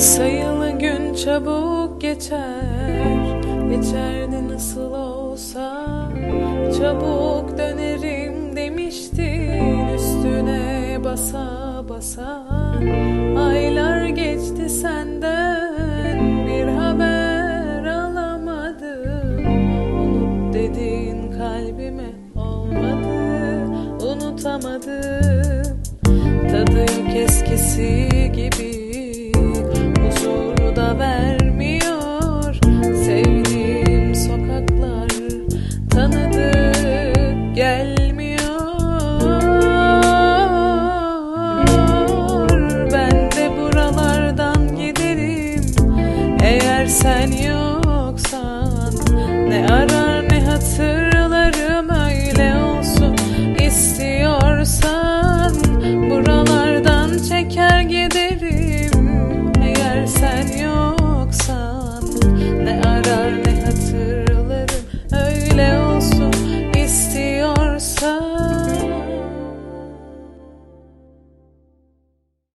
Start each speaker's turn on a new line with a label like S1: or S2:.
S1: Sayılı gün çabuk geçer. Geçerdi nasıl olsa. Çabuk dönerim demiştin Üstüne basa basa. Aylar geçti senden Bir haber alamadım. Unut dedin kalbime olmadı Unutamadım. Tadı yok eskisi gibi gelmiyor. Ben de buralardan giderim. Eğer sen yok